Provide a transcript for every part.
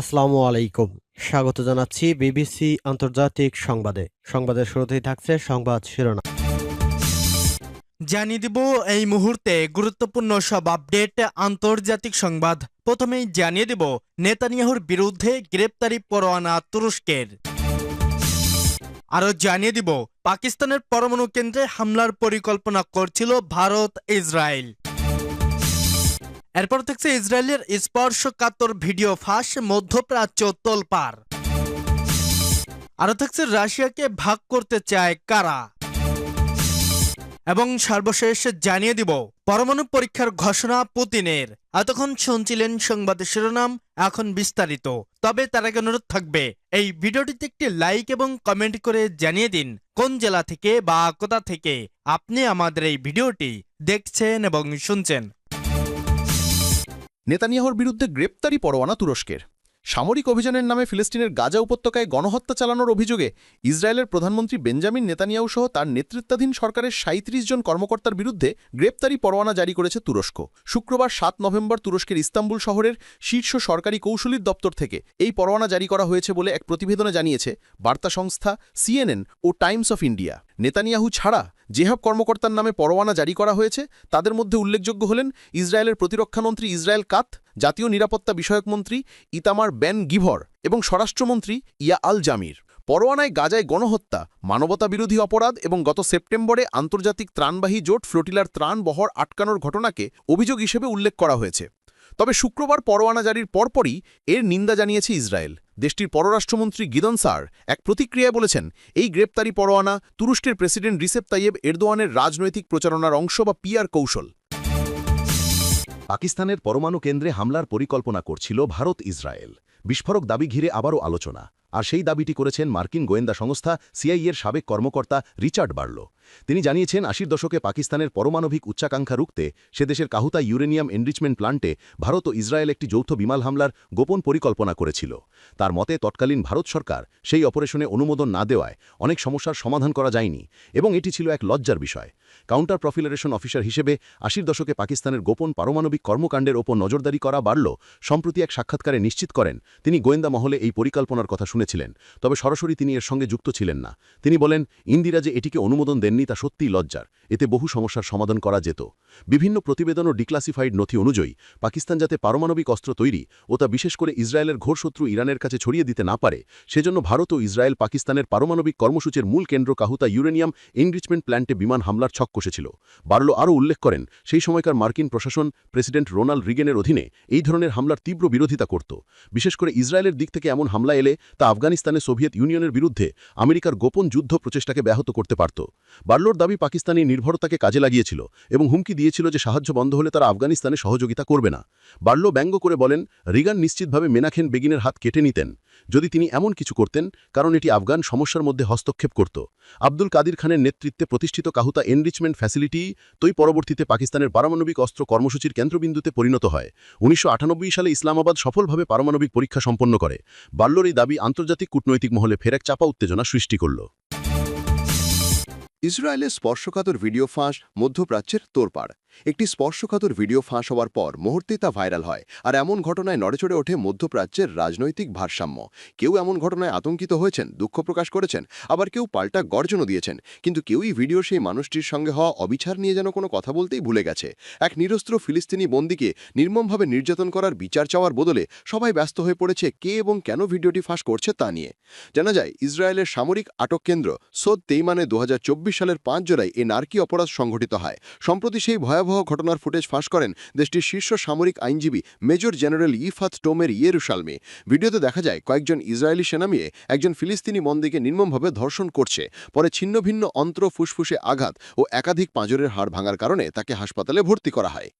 আসসালামু আলাইকুম। স্বাগত জানাচ্ছি বিবিসি আন্তর্জাতিক সংবাদে। সংবাদের শুরুতেই থাকছে সংবাদ শিরোনাম। জানিয়ে দিব এই মুহূর্তে গুরুত্বপূর্ণ সব আপডেট আন্তর্জাতিক সংবাদ। প্রথমেই জানিয়ে দিব, নেতানিয়াহুর বিরুদ্ধে গ্রেপ্তারি পরোয়ানা তুরস্কের। আরও জানিয়ে দিব, পাকিস্তানের পরমাণু কেন্দ্রে হামলার পরিকল্পনা করছিল ভারত ইসরায়েল এরপর থাকছে ইসরায়েলের স্পর্শকাতর ভিডিও ফাঁস, মধ্যপ্রাচ্য তোলপার আরও থাকছে রাশিয়াকে ভাগ করতে চায় কারা? এবং সর্বশেষ জানিয়ে দিব, পরমাণু পরীক্ষার ঘোষণা পুতিনের। এতক্ষণ শুনছিলেন সংবাদের শিরোনাম, এখন বিস্তারিত। তবে তার আগে অনুরোধ থাকবে, এই ভিডিওটিতে একটি লাইক এবং কমেন্ট করে জানিয়ে দিন, কোন জেলা থেকে বা কোথা থেকে আপনি আমাদের এই ভিডিওটি দেখছেন এবং শুনছেন। নেতানিয়াহুর বিরুদ্ধে গ্রেপ্তারি পরোয়ানা তুরস্কের। সামরিক অভিযানের নামে ফিলিস্তিনের গাজা উপত্যকায় গণহত্যা চালানোর অভিযোগে ইসরায়েলের প্রধানমন্ত্রী বেঞ্জামিন নেতানিয়াহু সহ তার নেতৃত্বাধীন সরকারের সাঁত্রিশ জন কর্মকর্তার বিরুদ্ধে গ্রেপ্তারি পরোয়ানা জারি করেছে তুরস্ক। শুক্রবার সাত নভেম্বর তুরস্কের ইস্তাম্বুল শহরের শীর্ষ সরকারি কৌশলীর দপ্তর থেকে এই পরোয়ানা জারি করা হয়েছে বলে এক প্রতিবেদনে জানিয়েছে বার্তা সংস্থা সিএনএন ও টাইমস অফ ইন্ডিয়া। নেতানিয়াহু ছাড়া যেসব কর্মকর্তার নামে পরোয়ানা জারি করা হয়েছে, তাদের মধ্যে উল্লেখযোগ্য হলেন ইসরায়েলের প্রতিরক্ষামন্ত্রী ইসরায়েল কাত জাতীয় নিরাপত্তা বিষয়ক মন্ত্রী ইতামার বেন গিভর এবং স্বরাষ্ট্রমন্ত্রী ইয়া আল জামির। পরোয়ানায় গাজায় গণহত্যা মানবতা বিরোধী অপরাধ এবং গত সেপ্টেম্বরে আন্তর্জাতিক ত্রাণবাহী জোট ফ্লোটিলার ত্রাণ বহর আটকানোর ঘটনাকে অভিযোগ হিসেবে উল্লেখ করা হয়েছে। তবে শুক্রবার পরোয়ানা জারির পরপরই এর নিন্দা জানিয়েছে ইসরায়েল। দেশটির পররাষ্ট্রমন্ত্রী গিদন সার এক প্রতিক্রিয়ায় বলেছেন, এই গ্রেপ্তারি পরোয়ানা তুরস্কের প্রেসিডেন্ট রিসেপ তাইয়েব এরদোয়ানের রাজনৈতিক প্রচারণার অংশ বা পিআর কৌশল। পাকিস্তানের পরমাণু কেন্দ্রে হামলার পরিকল্পনা করছিল ভারত ইসরায়েল। বিস্ফোরক দাবি ঘিরে আবারও আলোচনা। আর সেই দাবিটি করেছেন মার্কিন গোয়েন্দা সংস্থা, সিআইএর সাবেক কর্মকর্তা রিচার্ড বার্লো। তিনি জানিয়েছেন, আশির দশকে পাকিস্তানের পরমাণবিক উচ্চাকাঙ্ক্ষা রুখতে সে দেশের কাহুতা ইউরেনিয়াম এনরিচমেন্ট প্লান্টে ভারত ও ইসরায়েল একটি যৌথ বিমাল হামলার গোপন পরিকল্পনা করেছিল। তার মতে, তৎকালীন ভারত সরকার সেই অপারেশনে অনুমোদন না দেওয়ায় অনেক সমস্যার সমাধান করা যায়নি এবং এটি ছিল এক লজ্জার বিষয়। কাউন্টার প্রফিলারেশন অফিসার হিসেবে আশির দশকে পাকিস্তানের গোপন পারমাণবিক কর্মকাণ্ডের ওপর নজরদারি করা বাড়ল, সম্প্রতি এক সাক্ষাৎকারে নিশ্চিত করেন, তিনি গোয়েন্দা মহলে এই পরিকল্পনার কথা শুনেছিলেন, তবে সরাসরি তিনি এর সঙ্গে যুক্ত ছিলেন না। তিনি বলেন, ইন্দিরা যে এটিকে অনুমোদন দেননি তা সত্যিই লজ্জার। এতে বহু সমস্যার সমাধান করা যেত। বিভিন্ন প্রতিবেদন ও ডিক্লাসিফাইড নথি অনুযায়ী, পাকিস্তান যাতে পারমাণবিক অস্ত্র তৈরি ও তা বিশেষ করে ইসরায়েলের ঘোরশত্রু ইরানের কাছে ছড়িয়ে দিতে না পারে, সেজন্য ভারত ও ইসরায়েল পাকিস্তানের পারমাণবিক কর্মসূচির মূল কেন্দ্র কাহুতা ইউরেনিয়াম এনরিচমেন্ট প্ল্যান্টে বিমান হামলার ছক কষেছিল। বার্লো আরও উল্লেখ করেন, সেই সময়কার মার্কিন প্রশাসন প্রেসিডেন্ট রোনাল্ড রিগেনের অধীনে এই ধরনের হামলার তীব্র বিরোধিতা করত। বিশেষ করে ইসরায়েলের দিক থেকে এমন হামলা এলে তা আফগানিস্তানে সোভিয়েত ইউনিয়নের বিরুদ্ধে আমেরিকার গোপন যুদ্ধ প্রচেষ্টাকে ব্যাহত করতে পারত। বার্লোর দাবি পাকিস্তানি নির্ভরতাকে কাজে লাগিয়েছিল এবং হুমকি দিয়েছিল যে সাহায্য বন্ধ হলে তারা আফগানিস্তানে সহযোগিতা করবে না। বার্লো ব্যঙ্গ করে বলেন, রিগান নিশ্চিতভাবে মেনাখেন বেগিনের হাত কেটে নিতেন। যদি তিনি এমন কিছু করতেন, কারণ এটি আফগান সমস্যার মধ্যে হস্তক্ষেপ করত। আব্দুল কাদির খানের নেতৃত্বে প্রতিষ্ঠিত কাহুতা এনরিচমেন্ট ফ্যাসিলিটি তৈ পরবর্তীতে পাকিস্তানের পারমাণবিক অস্ত্র কর্মসূচির কেন্দ্রবিন্দুতে পরিণত হয়। উনিশশো আটানব্বই সালে ইসলামাবাদ সফলভাবে পারমাণবিক পরীক্ষা সম্পন্ন করে। বাল্লোর এই দাবি আন্তর্জাতিক কূটনৈতিক মহলে ফেরাক চাপা উত্তেজনা সৃষ্টি করল। ইসরায়েলের স্পর্শকাতর ভিডিও ফাঁস মধ্যপ্রাচ্যের তোরপাড় একটি স্পর্শকাতর ভিডিও ফাঁস হওয়ার পর মুহূর্তেই তা ভাইরাল হয়, আর এমন ঘটনায় নড়েচড়ে ওঠে মধ্যপ্রাচ্যের রাজনৈতিক ভারসাম্য। কেউ এমন ঘটনায় আতঙ্কিত হয়েছেন, দুঃখ প্রকাশ করেছেন, আবার কেউ পাল্টা গর্জনও দিয়েছেন, কিন্তু কেউই ভিডিও সেই মানুষটির সঙ্গে হওয়া অবিচার নিয়ে যেন কোনো কথা বলতেই ভুলে গেছে। এক নিরস্ত্র ফিলিস্তিনি বন্দিকে নির্মমভাবে নির্যাতন করার বিচার চাওয়ার বদলে সবাই ব্যস্ত হয়ে পড়েছে কে এবং কেন ভিডিওটি ফাঁস করছে তা নিয়ে। জানা যায়, ইসরায়েলের সামরিক আটক কেন্দ্র সোদ তেইমানে দু হাজার চব্বিশ সালের পাঁচ জুলাই এ নারকী অপরাধ সংঘটিত হয়। সম্প্রতি সেই ভয়াবহ ঘটনার ফুটেজ ফাঁস করেন দেশটির শীর্ষ সামরিক আইনজীবী major general Ifat Tomer Yerushalmi ভিডিওতে দেখা যায়, কয়েকজন ইসরায়েলি সেনা মিয়ে একজন ফিলিস্তিনি বন্দীকে নির্মমভাবে ধর্ষণ করছে। পরে ছিন্ন ভিন্ন অন্ত্র ফুসফুসে আঘাত ও একাধিক পাঁজরের হাড় ভাঙার কারণে তাকে হাসপাতালে ভর্তি করা হয়।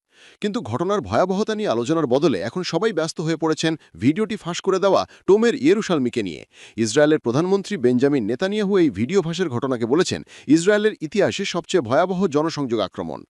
কিন্তু ঘটনার ভয়াবহতা নিয়ে আলোচনার বদলে এখন সবাই ব্যস্ত হয়ে পড়েছেন ভিডিওটি ফাঁস করে দেওয়া টোমের ইয়েরুসালমিকে নিয়ে। ইসরায়েলের প্রধানমন্ত্রী বেঞ্জামিন নেতানিয়াহু এই ভিডিও ফাঁসের ঘটনাকে বলেছেন, ইসরায়েলের ইতিহাসে সবচেয়ে ভয়াবহ জনসংযোগ আক্রমণ।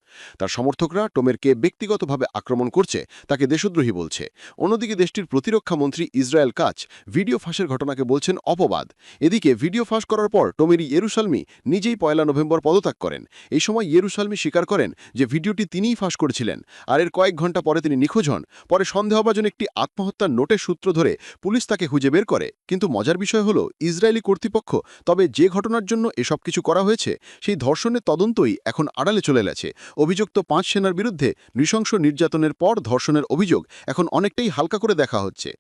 তার সমর্থকরা টোমেরকে ব্যক্তিগতভাবে আক্রমণ করছে, তাকে দেশদ্রোহী বলছে। অন্যদিকে দেশটির প্রতিরক্ষা মন্ত্রী ইসরায়েল কাচ ভিডিও ফাঁসের ঘটনাকে বলছেন অপবাদ। এদিকে ভিডিও ফাঁস করার পর টোমেরি ইয়েরুসালমি নিজেই পয়লা নভেম্বর পদত্যাগ করেন। এই সময় ইয়েরুসালমি স্বীকার করেন যে ভিডিওটি তিনিই ফাঁস করেছিলেন, আর এর কয়েক ঘণ্টা পরে তিনি নিখোঁজ হন। পরে সন্দেহভাজন একটি আত্মহত্যার নোটের সূত্র ধরে পুলিশ তাকে খুঁজে বের করে। কিন্তু মজার বিষয় হলো, ইসরায়েলি কর্তৃপক্ষ, তবে যে ঘটনার জন্য এসব কিছু করা হয়েছে, সেই ধর্ষণের তদন্তই এখন আড়ালে চলে গেছে। অভিযুক্ত পাঁচ সেনার বিরুদ্ধে নৃশংস নির্যাতনের পর ধর্ষণের অভিযোগ এখন অনেকটাই হালকা করে দেখা হচ্ছে।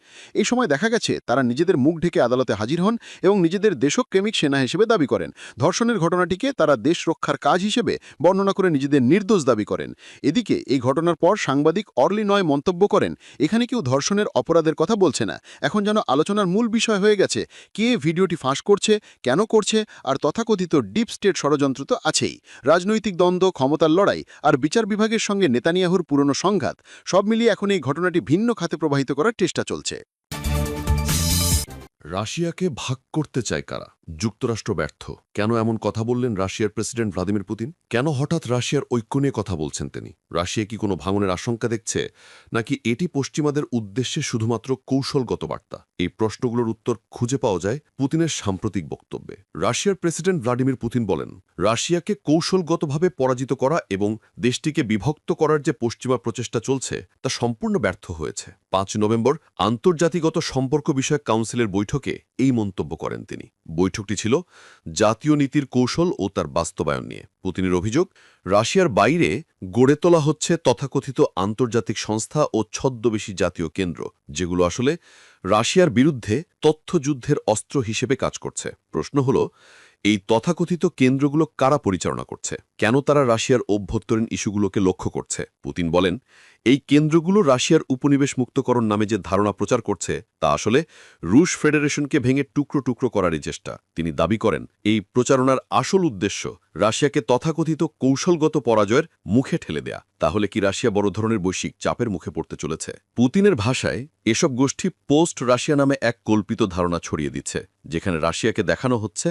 এই সময় দেখা গেছে তারা নিজেদের মুখ ঢেকে আদালতে হাজির হন এবং নিজেদের দেশপ্রেমিক সেনা হিসেবে দাবি করেন। ধর্ষণের ঘটনাটিকে তারা দেশ রক্ষার কাজ হিসেবে বর্ণনা করে নিজেদের নির্দোষ দাবি করেন। এদিকে এই ঘটনার পর সাংবাদিক অর্লি নয় মন্তব্য করেন, এখানে কেউ ধর্ষণের অপরাধের কথা বলছে না। এখন যেন আলোচনার মূল বিষয় হয়ে গেছে। কে ভিডিওটি ফাঁস করছে, কেন করছে, আর তথাকথিত ডিপ স্টেট ষড়যন্ত্র তো আছেই। রাজনৈতিক দ্বন্দ্ব, ক্ষমতার লড়াই আর বিচার বিভাগের সঙ্গে নেতানিয়াহুর পুরনো সংঘাত, সব মিলিয়ে এখন এই ঘটনাটি ভিন্ন খাতে প্রবাহিত করার চেষ্টা চলছে। রাশিয়াকে ভাগ করতে চায় কারা? যুক্তরাষ্ট্র ব্যর্থ। কেন এমন কথা বললেন রাশিয়ার প্রেসিডেন্ট ভ্লাদিমির পুতিন? কেন হঠাৎ রাশিয়ার ঐক্য নিয়ে কথা বলছেন তিনি? রাশিয়া কি কোনো ভাঙনের আশঙ্কা দেখছে? নাকি এটি পশ্চিমাদের উদ্দেশ্যে শুধুমাত্র কৌশলগত বার্তা? এই প্রশ্নগুলোর উত্তর খুঁজে পাওয়া যায় পুতিনের সাম্প্রতিক বক্তব্যে। রাশিয়ার প্রেসিডেন্ট ভ্লাদিমির পুতিন বলেন, রাশিয়াকে কৌশলগতভাবে পরাজিত করা এবং দেশটিকে বিভক্ত করার যে পশ্চিমা প্রচেষ্টা চলছে, তা সম্পূর্ণ ব্যর্থ হয়েছে। পাঁচ নভেম্বর আন্তর্জাতিকগত সম্পর্ক বিষয়ক কাউন্সিলের বৈঠকে এই মন্তব্য করেন তিনি। বৈঠকটি ছিল জাতীয় নীতির কৌশল ও তার বাস্তবায়ন নিয়ে। পুতিনের অভিযোগ, রাশিয়ার বাইরে গড়ে তোলা হচ্ছে তথাকথিত আন্তর্জাতিক সংস্থা ও ছদ্মবেশী জাতীয় কেন্দ্র, যেগুলো আসলে রাশিয়ার বিরুদ্ধে তথ্যযুদ্ধের অস্ত্র হিসেবে কাজ করছে। প্রশ্ন হল, এই তথাকথিত কেন্দ্রগুলো কারা পরিচালনা করছে? কেন তারা রাশিয়ার অভ্যন্তরীণ ইস্যুগুলোকে লক্ষ্য করছে? পুতিন বলেন, এই কেন্দ্রগুলো রাশিয়ার উপনিবেশ মুক্তকরণ নামে যে ধারণা প্রচার করছে, তা আসলে রুশ ফেডারেশনকে ভেঙে টুকরো টুকরো করারই চেষ্টা। তিনি দাবি করেন, এই প্রচারণার আসল উদ্দেশ্য রাশিয়াকে তথাকথিত কৌশলগত পরাজয়ের মুখে ঠেলে দেয়া। তাহলে কি রাশিয়া বড় ধরনের বৈশ্বিক চাপের মুখে পড়তে চলেছে? পুতিনের ভাষায়, এসব গোষ্ঠী পোস্ট রাশিয়া নামে এক কল্পিত ধারণা ছড়িয়ে দিচ্ছে, যেখানে রাশিয়াকে দেখানো হচ্ছে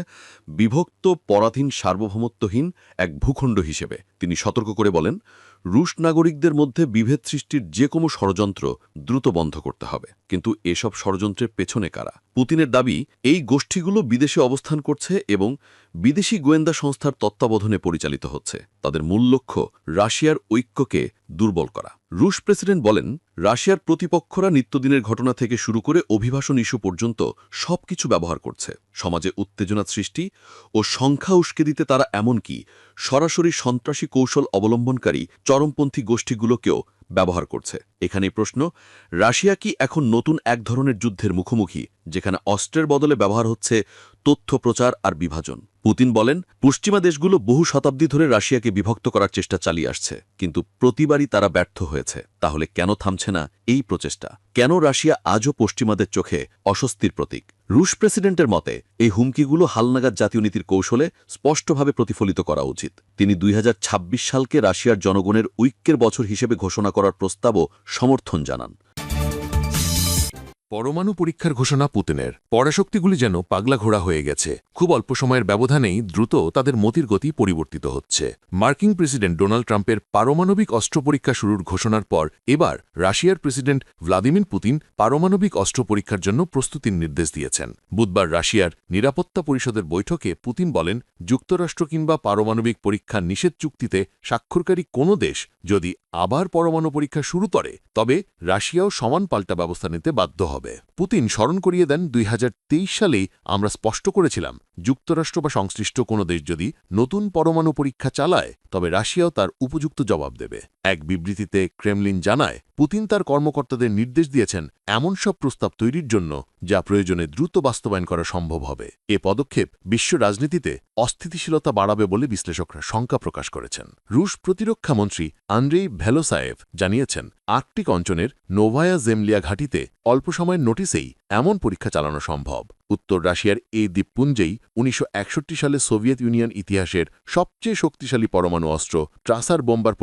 বিভক্ত পরাধীন সার্বভৌমত্বহীন এক ভূখণ্ড হিসেবে। তিনি সতর্ক করে বলেন, রুশ নাগরিকদের মধ্যে বিভেদ সৃষ্টির যে কোনো ষড়যন্ত্র দ্রুত বন্ধ করতে হবে। কিন্তু এসব ষড়যন্ত্রের পেছনে কারা? পুতিনের দাবি, এই গোষ্ঠীগুলো বিদেশে অবস্থান করছে এবং বিদেশি গোয়েন্দা সংস্থার তত্ত্বাবধানে পরিচালিত হচ্ছে। তাদের মূল লক্ষ্য, রাশিয়ার ঐক্যকে দুর্বল করা। রুশ প্রেসিডেন্ট বলেন, রাশিয়ার প্রতিপক্ষরা নিত্যদিনের ঘটনা থেকে শুরু করে অভিবাসন ইস্যু পর্যন্ত সবকিছু ব্যবহার করছে। সমাজে উত্তেজনা সৃষ্টি ও সংখ্যা উস্কে দিতে তারা এমনকি সরাসরি সন্ত্রাসী কৌশল অবলম্বনকারী চরমপন্থী গোষ্ঠীগুলোকেও ব্যবহার করছে। এখানে প্রশ্ন, রাশিয়া কি এখন নতুন এক ধরনের যুদ্ধের মুখোমুখি যেখানে অস্ত্রের বদলে ব্যবহার হচ্ছে তথ্য প্রচার আর বিভাজন। পুতিন বলেন, পশ্চিমা দেশগুলো বহু শতাব্দী ধরে রাশিয়াকে বিভক্ত করার চেষ্টা চালিয়ে আসছে, কিন্তু প্রতিবারই তারা ব্যর্থ হয়েছে। তাহলে কেন থামছে না এই প্রচেষ্টা? কেন রাশিয়া আজও পশ্চিমাদের চোখে অস্বস্তির প্রতীক? রুশ প্রেসিডেন্টের মতে, এই হুমকিগুলো হালনাগাদ জাতীয় নীতির কৌশলে স্পষ্টভাবে প্রতিফলিত করা উচিত। তিনি দুই হাজার ছাব্বিশ সালকে রাশিয়ার জনগণের ঐক্যের বছর হিসেবে ঘোষণা করার প্রস্তাবও সমর্থন জানান। পরমাণু পরীক্ষার ঘোষণা পুতিনের। পরাশক্তিগুলি যেন পাগলা ঘোড়া হয়ে গেছে। খুব অল্প সময়ের ব্যবধানেই দ্রুত তাদের মতির গতি পরিবর্তিত হচ্ছে। মার্কিন প্রেসিডেন্ট ডোনাল্ড ট্রাম্পের পারমাণবিক অস্ত্র পরীক্ষা শুরুর ঘোষণার পর এবার রাশিয়ার প্রেসিডেন্ট ভ্লাদিমির পুতিন পারমাণবিক অস্ত্র পরীক্ষার জন্য প্রস্তুতির নির্দেশ দিয়েছেন। বুধবার রাশিয়ার নিরাপত্তা পরিষদের বৈঠকে পুতিন বলেন, যুক্তরাষ্ট্র কিংবা পারমাণবিক পরীক্ষা নিষেধ চুক্তিতে স্বাক্ষরকারী কোনো দেশ যদি আবার পরমাণু পরীক্ষা শুরু করে, তবে রাশিয়াও সমান পাল্টা ব্যবস্থা নিতে বাধ্য হবে। পুতিন স্মরণ করিয়ে দেন, দুই সালেই আমরা স্পষ্ট করেছিলাম, যুক্তরাষ্ট্র বা সংশ্লিষ্ট কোনো দেশ যদি নতুন পরমাণু পরীক্ষা চালায়, তবে রাশিয়াও তার উপযুক্ত জবাব দেবে। এক বিবৃতিতে ক্রেমলিন জানায়, পুতিন তার কর্মকর্তাদের নির্দেশ দিয়েছেন, এমন সব প্রস্তাব তৈরির জন্য যা প্রয়োজনে দ্রুত বাস্তবায়ন করা সম্ভব হবে। এ পদক্ষেপ বিশ্ব রাজনীতিতে অস্থিতিশীলতা বাড়াবে বলে বিশ্লেষকরা শঙ্কা প্রকাশ করেছেন। রুশ প্রতিরক্ষামন্ত্রী আন্দ্রেই ভেলোসায়েভ জানিয়েছেন, আর্কটিক অঞ্চলের নোভায়া জেমলিয়া ঘাটিতে অল্প সময়ের নোটিসেই এমন পরীক্ষা চালানো সম্ভব। উত্তর রাশিয়ার এই দ্বীপপুঞ্জেই উনিশশো একষট্টি সালে সোভিয়েত ইউনিয়ন ইতিহাসের সবচেয়ে শক্তিশালী পরমাণু অস্ত্র ট্রাসার বোম্বার